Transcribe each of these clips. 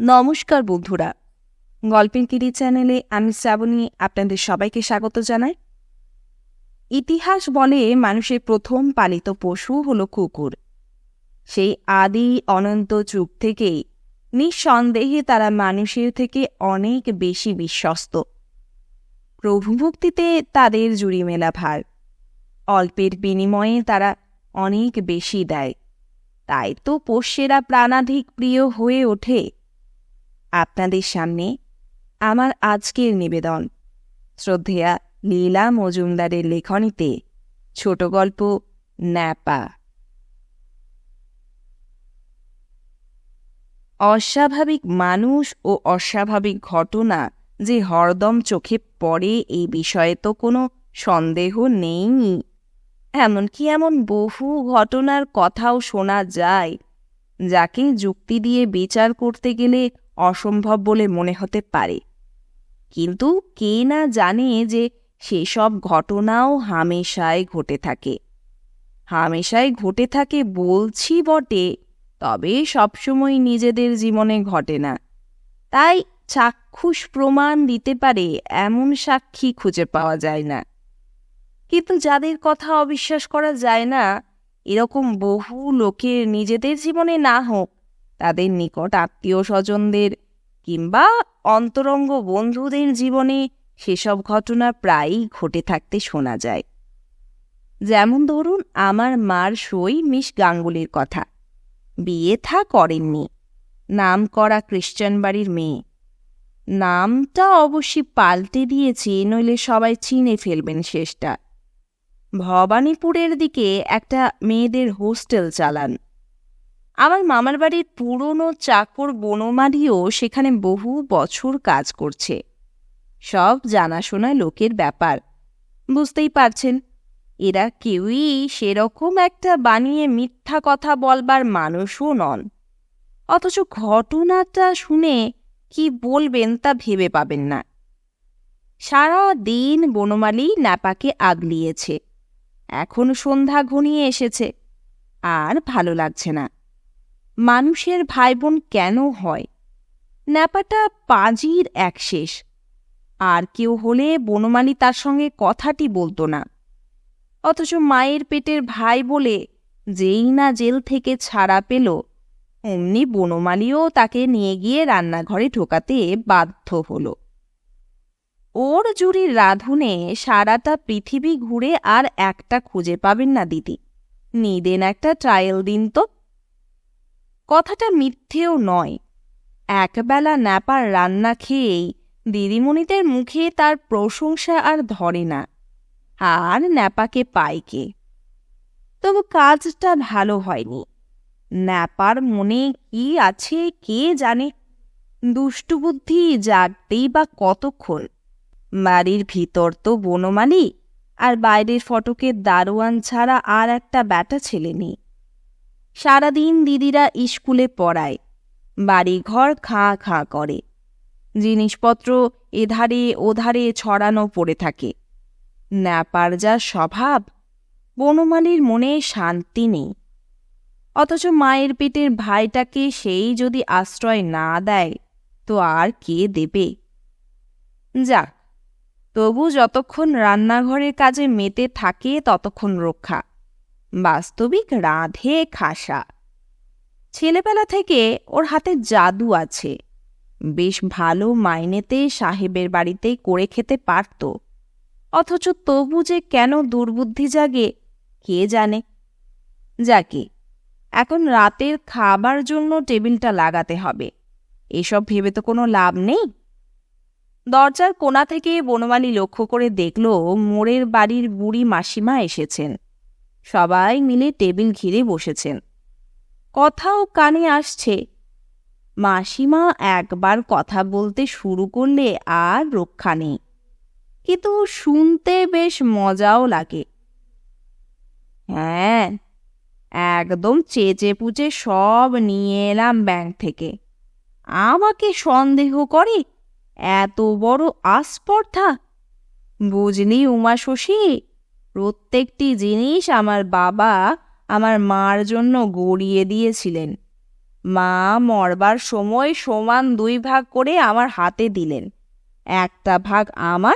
নমস্কার বন্ধুরা। গল্পের কিরি চ্যানেলে আমি শ্রাবণী আপনাদের সবাইকে স্বাগত জানাই। ইতিহাস বলে মানুষের প্রথম পালিত পশু হল কুকুর। সেই আদি, অনন্ত যুগ থেকেই নিঃসন্দেহে তারা মানুষের থেকে অনেক বেশি বিশ্বস্ত। প্রভুভক্তিতে তাদের জুড়ি মেলা ভার। অল্পের বিনিময়ে তারা অনেক বেশি দেয়। তাই তো পোষ্যেরা প্রাণাধিক প্রিয় হয়ে ওঠে আপনাদের সামনে আমার আজকের নিবেদন। শ্রদ্ধেয়া লীলা মজুমদারের লেখনীতে ছোট গল্প ন্যাপা। অস্বাভাবিক মানুষ ও অস্বাভাবিক ঘটনা যে হরদম চোখে পড়ে এই বিষয়ে তো কোনো সন্দেহ নেই এমনকি এমন বহু ঘটনার কথাও শোনা যায়, যাকে যুক্তি দিয়ে বিচার করতে গেলে অসম্ভব বলে মনে হতে পারে। কিন্তু কে না জানে যে সেসব ঘটনাও হামেশায় ঘটে থাকে। হামেশায় ঘটে থাকে বলছি বটে, তবে সবসময় নিজেদের জীবনে ঘটে না। তাই চাক্ষুষ প্রমাণ দিতে পারে এমন সাক্ষী খুঁজে পাওয়া যায় না। কিন্তু যাদের কথা অবিশ্বাস করা যায় না, এরকম বহু লোকের নিজেদের জীবনে না হোক তাদের নিকট আত্মীয় স্বজনদের কিংবা অন্তরঙ্গ বন্ধুদের জীবনে সেসব ঘটনা প্রায়ই ঘটে থাকতে শোনা যায়। যেমন ধরুন, আমার মার সই মিস গাঙ্গুলির কথা। বিয়ে থা করেননি। নাম করা খ্রিশ্চান বাড়ির মেয়ে। নামটা অবশ্যই পাল্টে দিয়েছে, নইলে সবাই চিনে ফেলবেন শেষটা। ভবানীপুরের দিকে একটা মেয়েদের হোস্টেল চালান। আমার মামার বাড়ির পুরনো চাকর বনমালিও সেখানে বহু বছর কাজ করছে। সব জানাশোনা লোকের ব্যাপার। বুঝতেই পারছেন, এরা কেউই সেরকম একটা বানিয়ে মিথ্যা কথা বলবার মানুষও নন। অথচ ঘটনাটা শুনে কি বলবেন তা ভেবে পাবেন না। সারা দিন বনমালী ন্যাপাকে আগলিয়েছে। এখন সন্ধ্যা ঘনিয়ে এসেছে। আর ভালো লাগছে না। মানুষের ভাই বোন কেন হয়? ন্যাপাটা পাজির এক শেষ। আর কেউ হলে বনমালী তার সঙ্গে কথাটি বলতো না। অথচ মায়ের পেটের ভাই বলে যেই না জেল থেকে ছাড়া পেল, অমনি বনমালীও তাকে নিয়ে গিয়ে রান্নাঘরে ঢোকাতে বাধ্য হল। ওর জুড়ির রাধুনে সারাটা পৃথিবী ঘুরে আর একটা খুঁজে পাবেন না দিদি। নিদেন একটা ট্রায়াল দিন তো। কথাটা মিথ্যেও নয়। একবেলা ন্যাপার রান্না খেয়েই দিদিমণিদের মুখে তার প্রশংসা আর ধরে না। আর ন্যাপাকে পাইকে তবু কাজটা ভালো হয়নি। ন্যাপার মনে কি আছে কে জানে? দুষ্টুবুদ্ধি জাগতেই বা কতক্ষণ? বাড়ির ভিতর তো বনমালি, আর বাইরের ফটকের দারোয়ান ছাড়া আর একটা ব্যাটা ছেলে নেই। সারাদিন দিদিরা স্কুলে পড়ায়, বাড়িঘর খাঁ খাঁ করে। জিনিসপত্র এধারে ওধারে ছড়ানো পড়ে থাকে। ন্যাপার যা স্বভাব, বনমালীর মনে শান্তি নেই। অথচ মায়ের পেটের ভাইটাকে সেই যদি আশ্রয় না দেয়, তো আর কে দেবে? যাক, তবু যতক্ষণ রান্নাঘরের কাজে মেতে থাকে ততক্ষণ রক্ষা। বাস্তবিক রাধে খাসা। ছেলেবেলা থেকে ওর হাতে জাদু আছে। বেশ ভালো মাইনেতে সাহেবের বাড়িতে করে খেতে পারত। অথচ তবু যে কেন দুর্বুদ্ধি জাগে, কে জানে? যাকে, এখন রাতের খাবার জন্য টেবিলটা লাগাতে হবে। এসব ভেবে তো কোনো লাভ নেই। দরজার কোণা থেকে বনমালী লক্ষ্য করে দেখল, মোড়ের বাড়ির বুড়ি মাসিমা এসেছেন। সবাই মিলে টেবিল ঘিরে বসেছেন। কথাও কানে আসছে। মাসিমা একবার কথা বলতে শুরু করলে আর রক্ষা নেই। কিন্তু শুনতে বেশ মজাও লাগে। হ্যাঁ একদম চেচে পুচে সব নিয়ে এলাম ব্যাংক থেকে। আমাকে সন্দেহ করে এত বড় আস্পর্ধা? বুঝলি উমা শশী প্রত্যেকটি জিনিস আমার বাবা আমার মার জন্য গড়িয়ে দিয়েছিলেন। মা মরবার সময় সমান দুই ভাগ করে আমার হাতে দিলেন। একটা ভাগ আমার,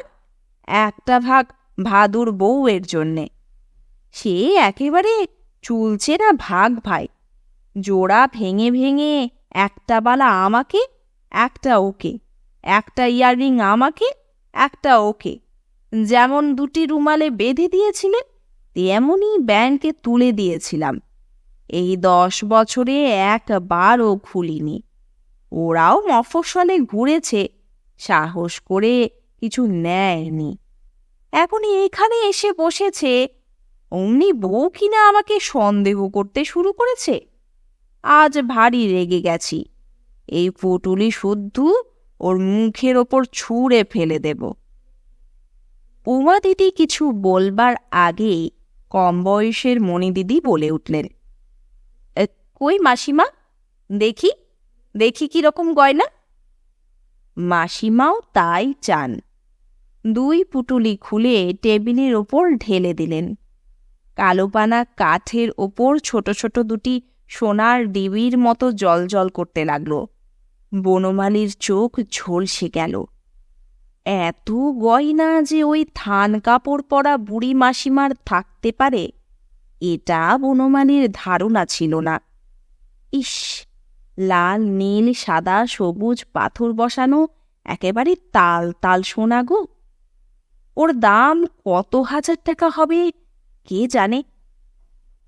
একটা ভাগ ভাদুর বউয়ের জন্যে। সে একেবারে চুলছে না ভাগ ভাই। জোড়া ভেঙে ভেঙে একটা বালা আমাকে, একটা ওকে। একটা ইয়াররিং আমাকে, একটা ওকে। যেমন দুটি রুমালে বেঁধে দিয়েছিলেন তেমনই ব্যাংকে তুলে দিয়েছিলাম। এই দশ বছরে একবারও খুলিনি। ওরাও মফস্বলে ঘুরেছে, সাহস করে কিছু নেয়নি। এখন এখানে এসে বসেছে, অমনি বউ কিনা আমাকে সন্দেহ করতে শুরু করেছে। আজ ভারী রেগে গেছি। এই পুটুলি শুদ্ধ ওর মুখের ওপর ছুঁড়ে ফেলে দেব। উমা দিদি কিছু বলবার আগে কম বয়সের মণিদিদি বলে উঠলেন "এ, কই মাসিমা? দেখি দেখি কীরকম গয়না? মাসিমাও তাই চান। দুই পুটুলি খুলে টেবিলের ওপর ঢেলে দিলেন। কালোপানা কাঠের ওপর ছোট ছোট দুটি সোনার ডিবির মতো জল করতে লাগল। বনমালীর চোখ ঝলসে গেল। এত গয়না যে ওই থান কাপড় পরা বুড়ি মাসিমার থাকতে পারে? এটা বনমালীর ধারণা ছিল না। ইস, লাল, নীল, সাদা, সবুজ, পাথর বসানো, একেবারে তাল তাল সোনা গো। ওর দাম কত হাজার টাকা হবে, কে জানে?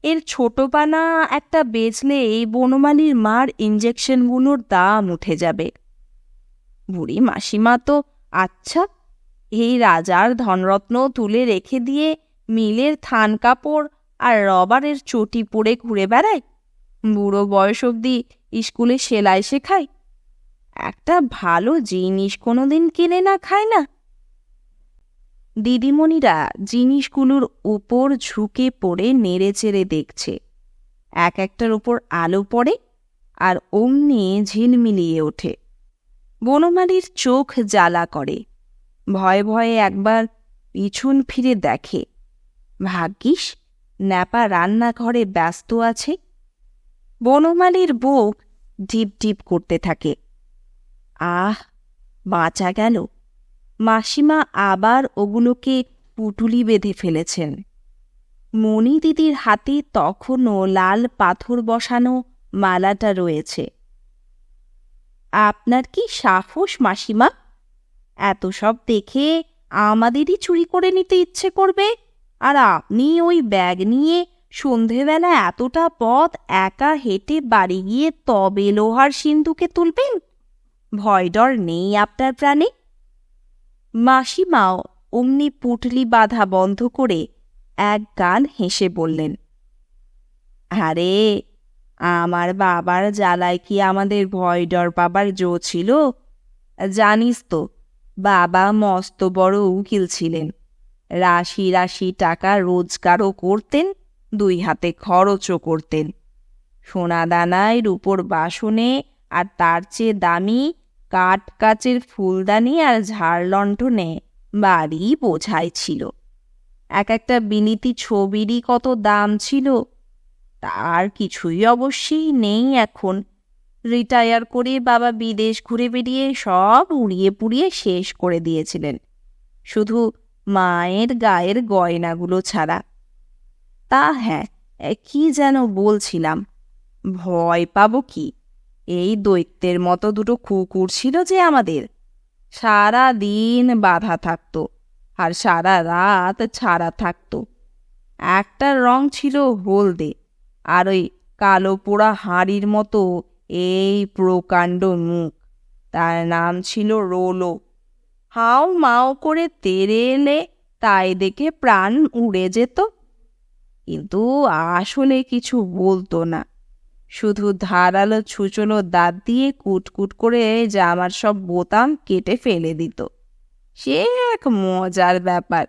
এর ছোট পানা একটা বেচলে এই বনমালীর মার ইঞ্জেকশনগুলোর দাম উঠে যাবে। বুড়ি মাসিমা তো আচ্ছা এই রাজার ধনরত্ন তুলে রেখে দিয়ে মিলের থান কাপড় আর রবারের চটি পরে ঘুরে বেড়ায়? বুড়ো বয়স অবধি স্কুলে সেলাই শেখায়? একটা ভালো জিনিস কোনোদিন কিনে না খায় না? দিদিমণিরা জিনিসগুলোর উপর ঝুঁকে পড়ে নেড়েচেড়ে দেখছে। এক একটার উপর আলো পড়ে আর অমনি ঝিলমিলিয়ে ওঠে। বনমালীর চোখ জ্বালা করে। ভয়ে ভয়ে একবার পিছন ফিরে দেখে, ভাগ্যিস, ন্যাপা রান্নাঘরে ব্যস্ত আছে। বনমালীর বুক ঢিপ ঢিপ করতে থাকে। আহ, বাঁচা গেল। মাসিমা আবার ওগুলোকে পুটুলি বেঁধে ফেলেছেন। মণি দিদির হাতে তখনও লাল পাথর বসানো মালাটা রয়েছে। আপনার কি সাহস মাসিমা? এত সব দেখে আমাদেরই চুরি করে নিতে ইচ্ছে করবে, আর আপনি ওই ব্যাগ নিয়ে সন্ধেবেলা এতটা পথ একা হেঁটে বাড়ি গিয়ে তবে লোহার সিন্ধুকে তুলবেন? ভয় ডর নেই আপনার প্রাণে। মাসিমাও অমনি পুটলি বাঁধা বন্ধ করে এক গান হেসে বললেন, আরে আমার বাবার জ্বালায় কি আমাদের ভয় ডর পাবার জো ছিল? জানিস তো, বাবা মস্ত বড় উকিল ছিলেন। রাশি রাশি টাকা রোজগারও করতেন, দুই হাতে খরচও করতেন। সোনা দানায় রূপোর বাসনে আর তার চেয়ে দামি কাঠ কাচের ফুলদানি আর ঝাড়লণ্ঠনে বাড়ি বোঝাই ছিল। এক একটা বিনীতি ছবিরই কত দাম ছিল? তার কিছুই অবশ্যই নেই এখন। রিটায়ার করে বাবা বিদেশ ঘুরে বেরিয়ে সব উড়িয়ে পুড়িয়ে শেষ করে দিয়েছিলেন। শুধু মায়ের গায়ের গয়নাগুলো ছাড়া। তা হ্যাঁ কি যেন বলছিলাম। ভয় পাবো কি? এই দৈত্যের মতো দুটো কুকুর ছিল যে আমাদের। সারা দিন বাধা থাকত আর সারা রাত ছাড়া থাকত। একটার রং ছিল হলদে আর ওই কালো পোড়া হাঁড়ির মতো এই প্রকাণ্ড মুখ। তার নাম ছিল রোলো। হাও মাও করে তেরে এলে তাই দেখে প্রাণ উড়ে যেত। কিন্তু আসলে কিছু বলতো না। শুধু ধারালো ছুচলো দাঁত দিয়ে কুটকুট করে জামার সব বোতাম কেটে ফেলে দিত। সে এক মজার ব্যাপার।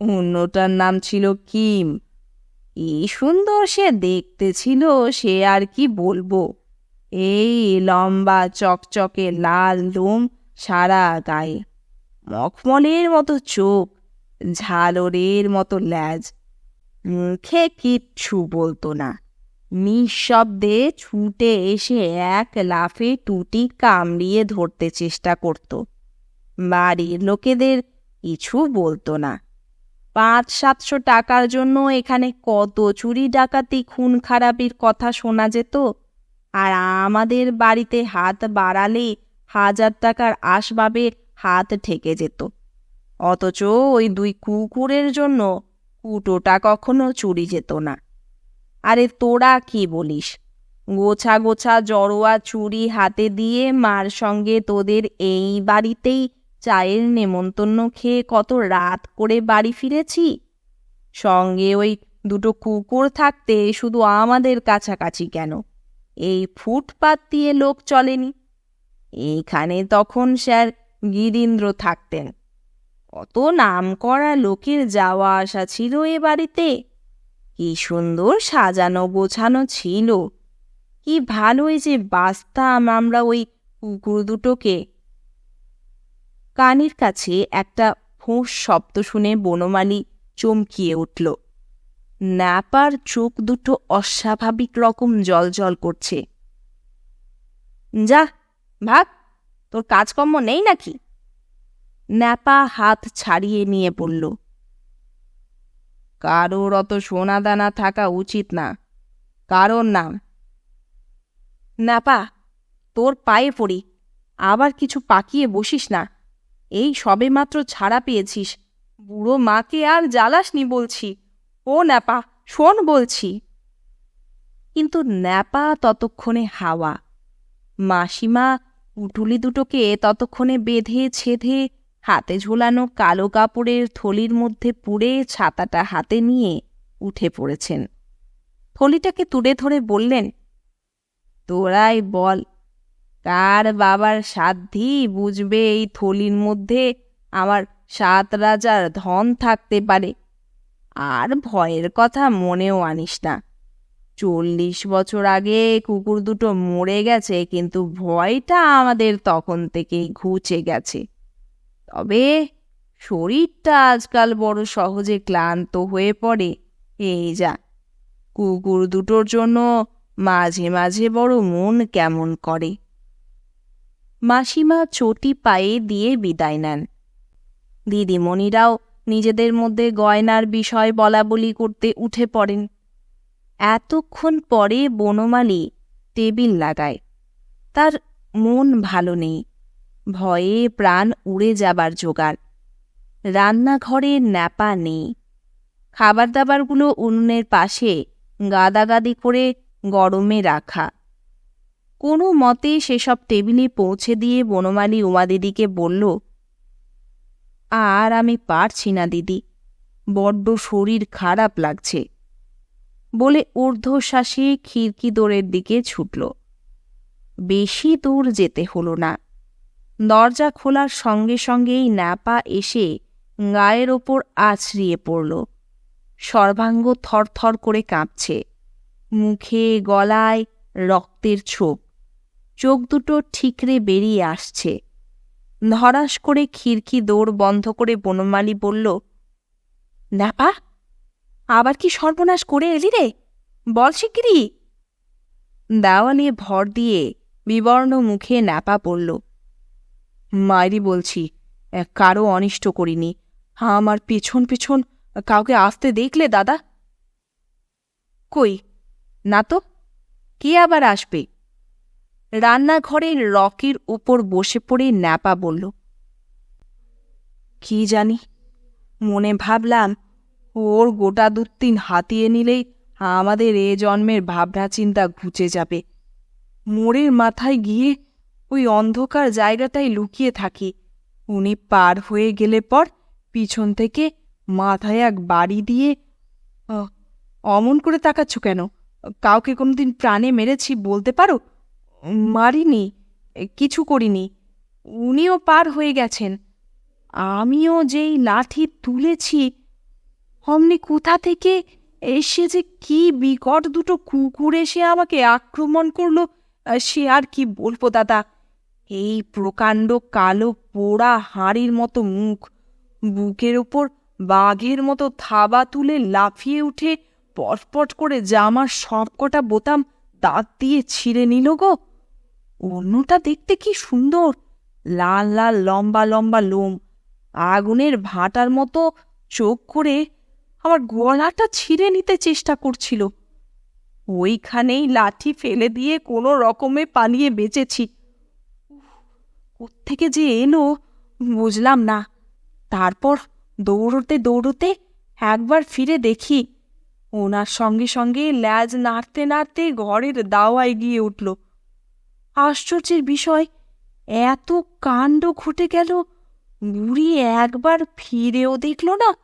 অন্যটার নাম ছিল কিম। এই সুন্দর সে দেখতে ছিল, সে আর কি বলব? এই লম্বা, চকচকে, লাল লোম সারা গায়ে। মখমলের মতো চোখ, ঝালরের মতো ল্যাজ। মুখে কিচ্ছু বলতো না। নিঃশব্দে ছুটে এসে এক লাফে টুটি কামড়িয়ে ধরতে চেষ্টা করত। বাড়ির লোকেদের কিছু বলতো না। পাঁচ সাতশো টাকার জন্য এখানে কত চুরি ডাকাতি, খুন খারাপির কথা শোনা যেত। আর আমাদের বাড়িতে হাত বাড়ালে হাজার টাকার আসবাবে হাত ঠেকে যেত। অথচ ওই দুই কুকুরের জন্য কুটোটা কখনো চুরি যেত না। আরে তোরা কি বলিস? গোছা গোছা জড়োয়া চুরি হাতে দিয়ে মার সঙ্গে তোদের এই বাড়িতেই চায়ের নেমন্তন্ন খেয়ে কত রাত করে বাড়ি ফিরেছি? সঙ্গে ওই দুটো কুকুর থাকতে শুধু আমাদের কাছাকাছি কেন? এই ফুটপাত দিয়ে লোক চলেনি। এইখানে তখন স্যার গিরীন্দ্র থাকতেন। কত নাম করা লোকের যাওয়া আসা ছিল এ বাড়িতে। কি সুন্দর সাজানো গোছানো ছিল। কি ভালোই যে বাঁচতাম আমরা ওই কুকুর দুটোকে। কানের কাছে একটা ফোঁস শব্দ শুনে বনমালী চমকিয়ে উঠল। ন্যাপার চোখ দুটো অস্বাভাবিক রকম জল করছে। যা, ভাগ, তোর কাজকর্ম নেই নাকি? ন্যাপা হাত ছাড়িয়ে নিয়ে পড়ল কারোর অত সোনাদানা থাকা উচিত না, কারোর নাম ন্যাপা, তোর পায়ে পড়ি, আবার কিছু পাকিয়ে বসিস না। এই সবে মাত্র ছাড়া পেয়েছিস। বুড়ো মাকে আর জ্বালাসনি বলছি। ও ন্যাপা, শোন বলছি। কিন্তু ন্যাপা ততক্ষণে হাওয়া। মাসিমা উটুলি দুটোকে ততক্ষণে বেঁধে ছেঁধে হাতে ঝোলানো কালো কাপড়ের থলির মধ্যে পুড়ে ছাতাটা হাতে নিয়ে উঠে পড়েছেন। থলিটাকে তুলে ধরে বললেন, তোরাই বল কার বাবার সাধ্যি বুঝবে এই থলির মধ্যে আমার সাত রাজার ধন থাকতে পারে। আর ভয়ের কথা মনেও আনিস না। চল্লিশ বছর আগে কুকুর দুটো মরে গেছে, কিন্তু ভয়টা আমাদের তখন থেকেই ঘুচে গেছে। তবে শরীরটা আজকাল বড় সহজে ক্লান্ত হয়ে পড়ে। এই যা, কুকুর দুটোর জন্য মাঝে মাঝে বড় মন কেমন করে? মাসিমা চটি পায়ে দিয়ে বিদায় নেন। দিদিমণিরাও নিজেদের মধ্যে গয়নার বিষয় বলা বলি করতে উঠে পড়েন। এতক্ষণ পরে বনমালী টেবিল লাগায়। তার মন ভালো নেই। ভয়ে প্রাণ উড়ে যাবার জোগাড়। রান্নাঘরে ন্যাপা নেই। খাবার দাবারগুলো উনুনের পাশে গাদাগাদি করে গরমে রাখা। কোনো মতে সেসব টেবিলে পৌঁছে দিয়ে বনমালী উমা দিদিকে বলল, আর আমি পারছি না, দিদি। বড্ড শরীর খারাপ লাগছে। বলে ঊর্ধ্বশ্বাসে খিড়কি দৌড়ের দিকে ছুটল। বেশি দূর যেতে হলো না। দরজা খোলার সঙ্গে সঙ্গেই ন্যাপা এসে গায়ের ওপর আছড়িয়ে পড়ল। সর্বাঙ্গ থরথর করে কাঁপছে। মুখে গলায় রক্তের ছোপ। চোখ দুটো ঠিকরে বেরিয়ে আসছে। ধরাস করে খিড়কি দৌড় বন্ধ করে বনমালী বলল, ন্যাপা, আবার কি সর্বনাশ করে এলি রে? বল শিগগিরি দেওয়ালে ভর দিয়ে বিবর্ণ মুখে ন্যাপা পড়ল মায়েরই বলছি, কারও অনিষ্ট করিনি। আমার পেছন পেছন কাউকে আসতে দেখলে, দাদা? কই? না তো? কে আবার আসবে? রান্নাঘরের রকির উপর বসে পড়ে ন্যাপা বলল, কি জানি, মনে ভাবলাম ওর গোটা দুত্তিন হাতিয়ে নিলেই আমাদের এ জন্মের ভাবনা চিন্তা ঘুচে যাবে। মোড়ের মাথায় গিয়ে ওই অন্ধকার জায়গাটায় লুকিয়ে থাকি। উনি পার হয়ে গেলে পর পিছন থেকে মাথায় এক বাড়ি দিয়ে অমন করে তাকাচ্ছ কেন? কাউকে কোনোদিন প্রাণে মেরেছি বলতে পারো? মারিনি কিছু করিনি। উনিও পার হয়ে গেছেন। আমিও যেই লাঠি তুলেছি, অমনি কোথা থেকে এসে যে কি বিকট দুটো কুকুর এসে আমাকে আক্রমণ করল সে আর কি বলব দাদা? এই প্রকাণ্ড কালো পোড়া হাঁড়ির মতো মুখ, বুকের ওপর বাঘের মতো থাবা তুলে লাফিয়ে উঠে পটপট করে জামার সবকটা বোতাম দাঁত দিয়ে ছিঁড়ে নিল গো। অন্যটা দেখতে কি সুন্দর। লাল লাল, লম্বা লম্বা লোম। আগুনের ভাটার মতো চোখ করে আমার গলাটা ছিঁড়ে নিতে চেষ্টা করছিল। ওইখানেই লাঠি ফেলে দিয়ে কোনো রকমে পালিয়ে বেঁচেছি। কোত্থেকে যে এলো বুঝলাম না। তারপর দৌড়তে দৌড়তে একবার ফিরে দেখি, ওনার সঙ্গে সঙ্গে ল্যাজ নাড়তে নাড়তে ঘরের দাওয়ায় গিয়ে উঠল। আশ্চর্যের বিষয়, এত কাণ্ড ঘটে গেল, বুড়ি একবার ফিরেও দেখল না।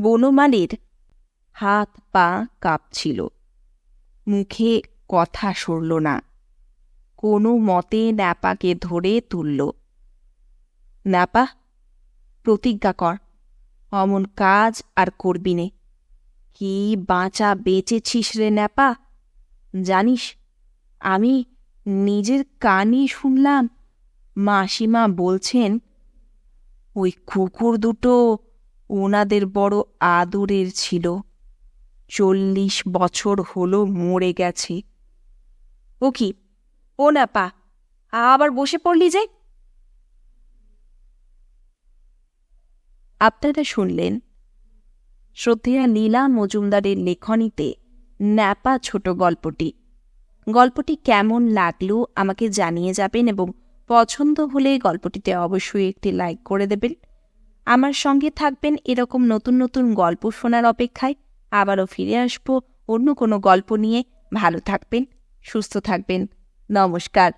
বনমালীর হাত পা কাঁপছিল। মুখে কথা সরল না। কোনো মতে ন্যাপাকে ধরে তুলল। ন্যাপা, প্রতিজ্ঞা কর, অমন কাজ আর করবি নে। কি বাঁচা বেঁচেছিস রে ন্যাপা? জানিস আমি নিজের কানই শুনলাম। মাসিমা বলছেন, ওই কুকুর দুটো ওনাদের বড় আদরের ছিল। চল্লিশ বছর হলো মরে গেছে। ও কি? ও ন্যাপা আবার বসে পড়লি যে? আপনারা শুনলেন শ্রদ্ধেয়া লীলা মজুমদারের লেখনীতে ন্যাপা ছোট গল্পটি। গল্পটি কেমন লাগল আমাকে জানিয়ে যাবেন এবং পছন্দ হলে গল্পটিতে অবশ্যই একটি লাইক করে দেবেন। আমার সঙ্গে থাকবেন এরকম নতুন নতুন গল্প শোনার অপেক্ষায় আবারও ফিরে আসব অন্য কোনো গল্প নিয়ে। ভালো থাকবেন, সুস্থ থাকবেন। নমস্কার।